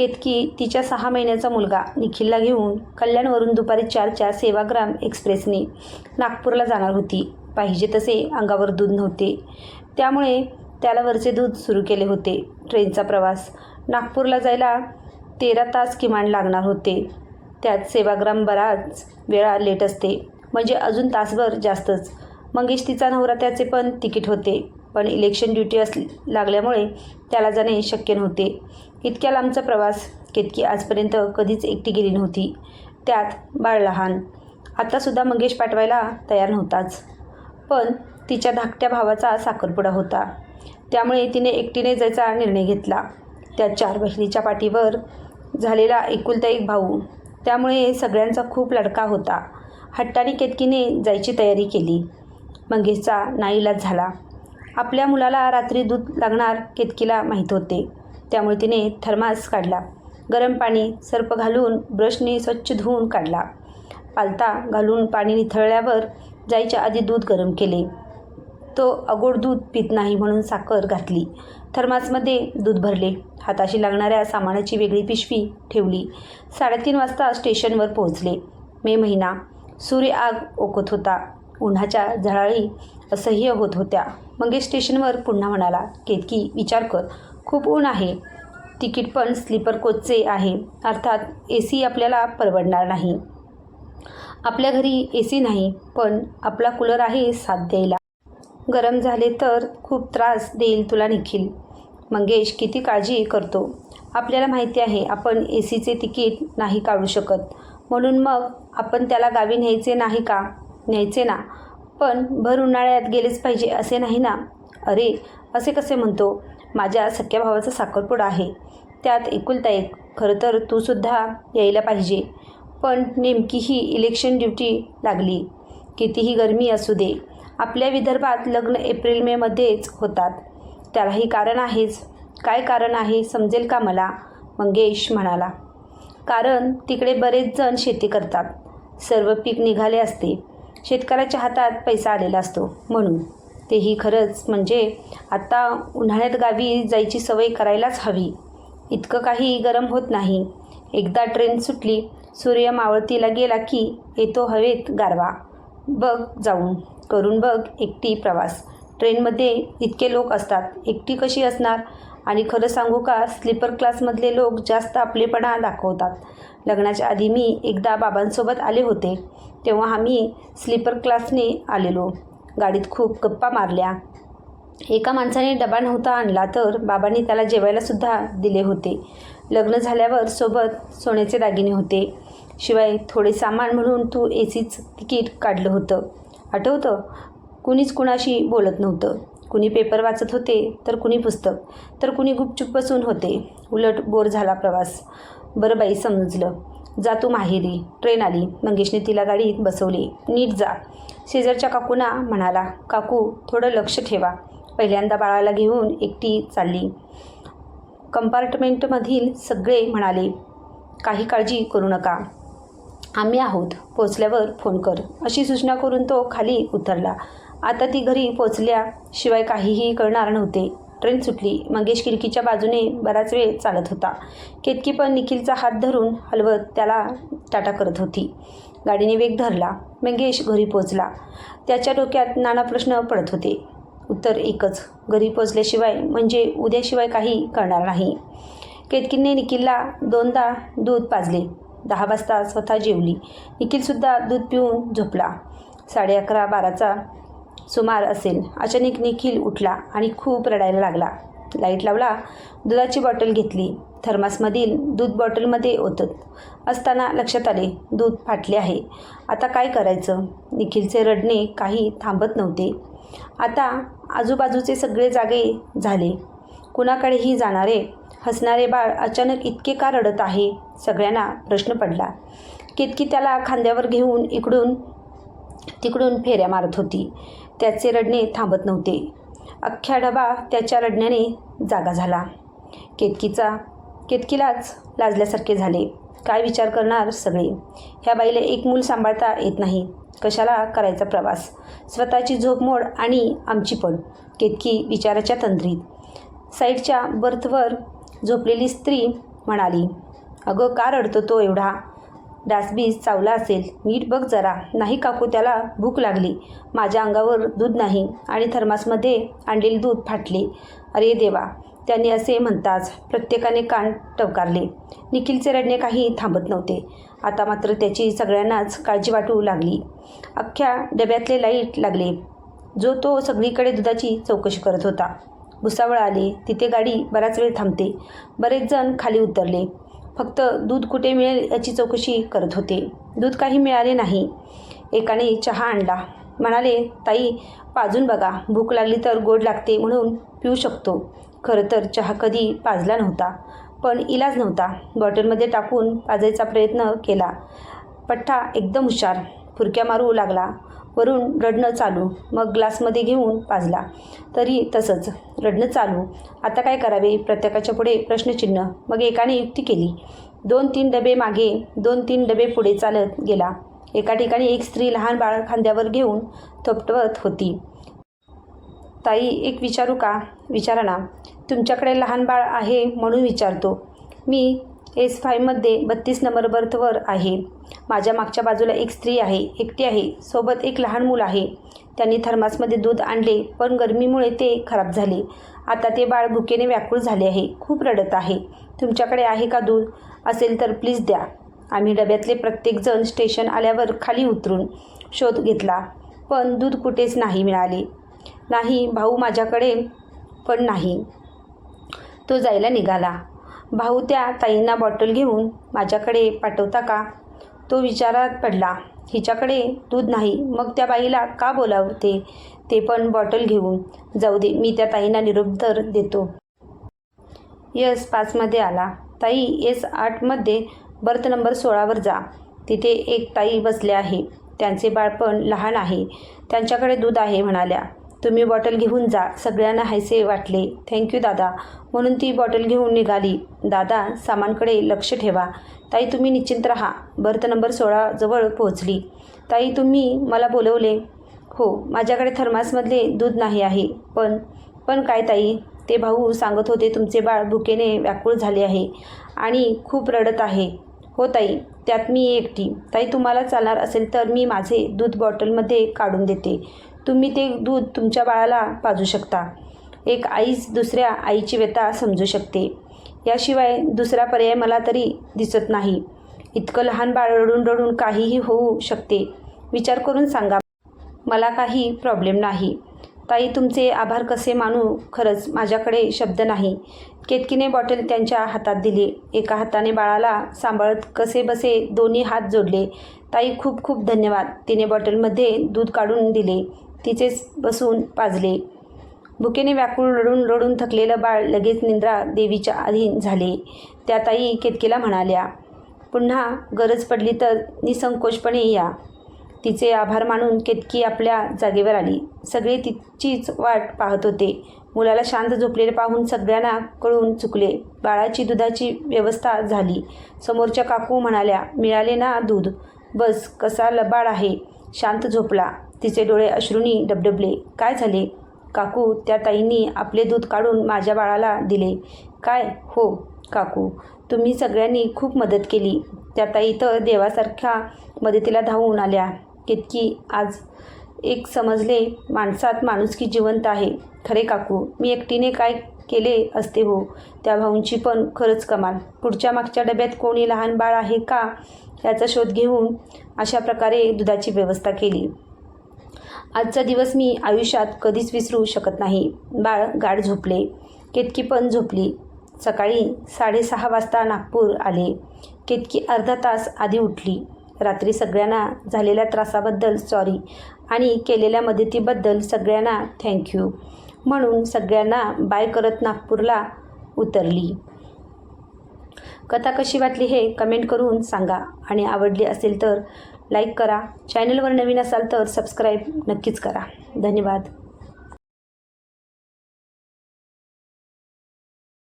केतकी तिच्या सहा महिन्याचा मुलगा निखिलला घेऊन कल्याणवरून दुपारी चारच्या सेवाग्राम एक्सप्रेसने नागपूरला जाणार होती. पाहिजे तसे अंगावर दूध नव्हते. त्यामुळे त्याला वरचे दूध सुरू केले होते. ट्रेनचा प्रवास. नागपूरला जायला तेरा तास किमान लागणार होते. त्यात सेवाग्राम बराच वेळा लेट असते. म्हणजे अजून तासभर जास्तच. मंगेश तिचा नवरा त्याचे पण तिकीट होते. पण इलेक्शन ड्युटी अस लागल्यामुळे त्याला जाणे शक्य नव्हते. इतक्या लांबचा प्रवास केतकी आजपर्यंत कधीच एकटी गेली नव्हती. त्यात बाळ लहान. आत्तासुद्धा मंगेश पाठवायला तयार नव्हताच. पण तिच्या धाकट्या भावाचा साखरपुडा होता. त्यामुळे तिने एकटीने जायचा निर्णय घेतला. त्या चार बहिणीच्या पाठीवर झालेला एकुलता एक भाऊ. त्यामुळे सगळ्यांचा खूप लडका होता. हट्टाने केतकीने जायची तयारी केली. मंगेशचा नाईलाज झाला. आपल्या मुलाला रात्री दूध लागणार केतकीला माहीत होते. त्यामुळे तिने थर्मास काढला. गरम पाणी सर्प घालून ब्रशने स्वच्छ धुवून काढला. पालता घालून पाणी निथळल्यावर जायच्या आधी दूध गरम केले. तो अगोड दूध पित नाही म्हणून साखर घातली. थर्मासमध्ये दूध भरले. हाताशी लागणाऱ्या सामानाची वेगळी पिशवी ठेवली. साडेतीन वाजता स्टेशनवर पोहोचले. मे महिना. सूर्य आग ओकत होता. उन्हाच्या झळाळी असह्य होत होत्या. मंगेश स्टेशनवर पुन्हा म्हणाला केतकी विचार कर. खूप ऊन आहे. तिकीट पण स्लीपर कोचचे आहे. अर्थात ए सी आपल्याला परवडणार नाही. आपल्या घरी ए सी नाही पण आपला कूलर आहे साथ द्यायला. गरम झाले तर खूप त्रास देईल तुला निखिल. मंगेश किती काळजी करतो? आपल्याला माहिती आहे आपण ए सीचे तिकीट नाही काढू शकत. म्हणून मग आपण त्याला गावी न्यायचे नाही का? न्यायचे ना? पण भर उन्हाळ्यात गेलेच पाहिजे असे नाही ना? अरे असे कसे म्हणतो? माझ्या सख्या भावाचा साखरपुडा आहे. त्यात एकुलता एक. खरं तर तूसुद्धा यायला पाहिजे. पण नेमकी ही इलेक्शन ड्युटी लागली. कितीही गरमी असू दे आपल्या विदर्भात लग्न एप्रिल मेमध्येच होतात. त्यालाही कारण आहेच. काय कारण आहे समजेल का मला? मंगेश म्हणाला. कारण तिकडे बरेच जण शेती करतात. सर्व पीक निघाले असते. शेतकऱ्याच्या हातात पैसा आलेला असतो. म्हणून तेही खरंच. म्हणजे आत्ता उन्हाळ्यात गावी जायची सवय करायलाच हवी. इतकं काही गरम होत नाही. एकदा ट्रेन सुटली सूर्य मावळतीला गेला की येतो हवेत गारवा. बघ जाऊन. करून बघ एकटी प्रवास. ट्रेनमध्ये इतके लोक असतात. एकटी कशी असणार? आणि खरं सांगू का स्लीपर क्लासमधले लोक जास्त आपलेपणा दाखवतात. लग्नाच्या आधी मी एकदा बाबांसोबत आले होते. तेव्हा आम्ही स्लीपर क्लासने आलेलो. गाडीत खूप गप्पा मारल्या. एका माणसाने डबा नव्हता आणला तर बाबांनी त्याला जेवायलासुद्धा दिले होते. लग्न झाल्यावर सोबत सोन्याचे दागिने होते. शिवाय थोडे सामान म्हणून तू ए सीच तिकीट काढलं होतं. आठवतं? कुणीच कुणाशी बोलत नव्हतं. कुणी पेपर वाचत होते तर कुणी पुस्तक तर कुणी गुपचूप बसून होते. उलट बोर झाला प्रवास. बरं बाई समजलं. जा तू माहेरी. ट्रेन आली. मंगेशने तिला गाडीत बसवली. नीट जा. शेजारच्या काकूना म्हणाला काकू थोडं लक्ष ठेवा. पहिल्यांदा बाळाला घेऊन एकटी चालली. कंपार्टमेंटमधील सगळे म्हणाले काही काळजी करू नका. आम्ही आहोत. पोचल्यावर फोन कर. अशी सूचना करून तो खाली उतरला. आता ती घरी पोचल्याशिवाय काहीही कळणार नव्हते. ट्रेन सुटली. मंगेश खिडकीच्या बाजूने बराच वेळ चालत होता. केतकी पण निखिलचा हात धरून हलवत त्याला टाटा करत होती. गाडीने वेग धरला. मंगेश घरी पोचला त्याच्या डोक्यात नाना प्रश्न पडत होते. उत्तर एकच. घरी पोचल्याशिवाय म्हणजे उद्याशिवाय काही कळणार नाही. केतकीने निखिलला दोनदा दूध पाजले. दहा वाजता स्वतः जेवली. निखिलसुद्धा दूध पिऊन झोपला. साडे अकरा बाराचा सुमार असेल. अचानक निखिल उठला आणि खूप रडायला लागला. लाइट लावला दुधाची बॉटल घेतली. थर्मासमधील दूध बॉटलमध्ये ओतत असताना लक्षात आले दूध फाटले आहे. आता काय करायचं? निखिलचे रडणे काही थांबत नव्हते. आता आजूबाजूचे सगळे जागे झाले. कुणाकडेही जाणारे हसणारे बाळ अचानक इतके का रडत आहे? सगळ्यांना प्रश्न पडला. कितकी त्याला खांद्यावर घेऊन इकडून तिकडून फेऱ्या मारत होती. त्याचे रडणे थांबत नव्हते. अख्ख्या डबा त्याच्या रडण्याने जागा झाला. केतकीचा केतकीलाच लाजल्यासारखे झाले. काय विचार करणार सगळे? ह्या बाईला एक मूल सांभाळता येत नाही. कशाला करायचा प्रवास? स्वतःची झोप मोड आणि आमची पण. केतकी विचाराच्या तंद्रीत. साईडच्या बर्थवर झोपलेली स्त्री म्हणाली अगं का रडतो तो एवढा? डासबीज चावला असेल. नीट बघ जरा. नाही काकू त्याला भूक लागली. माझ्या अंगावर दूध नाही आणि थर्मासमध्ये आणलेले दूध फाटले. अरे देवा. त्यांनी असे म्हणताच प्रत्येकाने कान टवकारले. निखिलचे रडणे काही थांबत नव्हते. आता मात्र त्याची सगळ्यांनाच काळजी वाटू लागली. अख्ख्या डब्यातले लाइट लागले. जो तो सगळीकडे दुधाची चौकशी करत होता. भुसावळ आले. तिथे गाडी बराच वेळ थांबते. बरेच जण खाली उतरले. फक्त दूध कुठे मिळेल याची चौकशी करत होते. दूध काही मिळाले नाही. एकाने चहा आणला. म्हणाले ताई पाजून बघा. भूक लागली तर गोड लागते म्हणून पिऊ शकतो. खरं तर चहा कधी पाजला नव्हता. पण इलाज नव्हता. बॉटलमध्ये टाकून पाजायचा प्रयत्न केला. पठ्ठा एकदम हुशार. फुरक्या मारू लागला. वरून रडणं चालू. मग ग्लासमध्ये घेऊन पाजला. तरी तसंच. रडणं चालू. आता काय करावे? प्रत्येकाच्या पुढे प्रश्नचिन्ह. मग एकाने युक्ती केली. दोन तीन डबे मागे दोन तीन डबे पुढे चालत गेला. एका ठिकाणी एक स्त्री लहान बाळ खांद्यावर घेऊन थोपटवत होती. ताई एक विचारू का? विचारा ना. तुमच्याकडे लहान बाळ आहे म्हणून विचारतो. मी एस फायमध्ये बत्तीस नंबर बर्थवर आहे. माझ्या मागच्या बाजूला एक स्त्री आहे एकटी आहे सोबत एक लहान मूल आहे. त्यांनी थर्मासमध्ये दूध आणले पण गरमीमुळे ते खराब झाले. आता ते बाळ भुकेने व्याकुळ झाले आहे खूप रडत आहे. तुमच्याकडे आहे का दूध? असेल तर प्लीज द्या. आम्ही डब्यातले प्रत्येकजण स्टेशन आल्यावर खाली उतरून शोध घेतला पण दूध कुठेच नाही मिळाले. नाही भाऊ माझ्याकडे पण नाही. तो जायला निघाला. भाऊ त्या ताईंना बॉटल घेऊन माझ्याकडे पाठवता का? तो विचारात पडला हिच्याकडे दूध नाही मग त्या बाईला का बोलावते? ते पण बॉटल घेऊन. जाऊ दे मी त्या ताईंना निरोप तर देतो. यस पाचमध्ये आला. ताई एस आठमध्ये बर्थ नंबर सोळावर जा. तिथे एक ताई बसल्या आहे. त्यांचे बाळपण लहान आहे. त्यांच्याकडे दूध आहे म्हणाल्या. तुम्ही बॉटल घेऊन जा. सगळ्यांना हायसे वाटले. थँक्यू दादा. म्हणून ती बॉटल घेऊन निघाली. दादा सामानकडे लक्ष ठेवा. ताई तुम्ही निश्चिंत राहा. बर्थ नंबर सोळाजवळ पोहोचली. ताई तुम्ही मला बोलवले. हो माझ्याकडे थर्मासमधले दूध नाही आहे. पण पण काय ताई? ते भाऊ सांगत होते तुमचे बाळ भुकेने व्याकुळ झाले आहे आणि खूप रडत आहे. हो ताई त्यात मी एकटी. ताई तुम्हाला चालणार असेल तर मी माझे दूध बॉटलमध्ये काढून देते. तुम्ही ते दूध तुमच्या बाळाला पाजू शकता. एक आईच दुसऱ्या आईची व्यथा समजू शकते. याशिवाय दुसरा पर्याय मला तरी दिसत नाही. इतकं लहान बाळ रडून रडून काहीही होऊ शकते. विचार करून सांगा. मला काही प्रॉब्लेम नाही. ताई तुमचे आभार कसे मानू? खरंच माझ्याकडे शब्द नाही. केतकीने बॉटल त्यांच्या हातात दिली. एका हाताने बाळाला सांभाळत कसे बसे दोन्ही हात जोडले. ताई खूप खूप धन्यवाद. तिने बॉटलमध्ये दूध काढून दिले. तिचेच बसून पाजले. भुकेने व्याकुळ रडून रडून थकलेलं बाळ लगेच निंद्रा देवीच्या अधीन झाले. त्या ताई केतकीला म्हणाल्या पुन्हा गरज पडली तर निसंकोचपणे या. तिचे आभार मानून केतकी आपल्या जागेवर आली. सगळे तिचीच वाट पाहत होते. मुलाला शांत झोपलेले पाहून सगळ्यांना कळून चुकले. बाळाची दुधाची व्यवस्था झाली. समोरच्या काकू म्हणाल्या मिळाले ना दूध? बस कसा लबाड आहे. शांत झोपला. तिचे डोळे अश्रुनी डबडबले. काय झाले? काकू त्या ताईंनी आपले दूध काढून माझ्या बाळाला दिले. काय? हो काकू तुम्ही सगळ्यांनी खूप मदत केली. त्या ताई तर देवासारख्या मदतीला धावून आल्या. कितकी आज एक समजले माणसात माणुसकी जिवंत आहे. खरे काकू मी एकटीने काय केले असते हो? त्या भाऊंची पण खरंच कमाल. पुढच्या मागच्या डब्यात कोणी लहान बाळ आहे का? याचा शोध घेऊन अशा प्रकारे दुधाची व्यवस्था केली. आजचा दिवस मी आयुष्यात कधीच विसरू शकत नाही. बाळ गाढ झोपले. केतकी पण झोपली. सकाळी साडेसहा वाजता नागपूर आले. केतकी अर्धा तास आधी उठली. रात्री सगळ्यांना झालेल्या त्रासाबद्दल सॉरी आणि केलेल्या मदतीबद्दल सगळ्यांना थँक्यू म्हणून सगळ्यांना बाय करत नागपूरला उतरली. कथा कशी वाटली हे कमेंट करून सांगा. आणि आवडली असेल तर लाईक करा. चॅनलवर नवीन असाल तर सबस्क्राईब नक्कीच करा. धन्यवाद.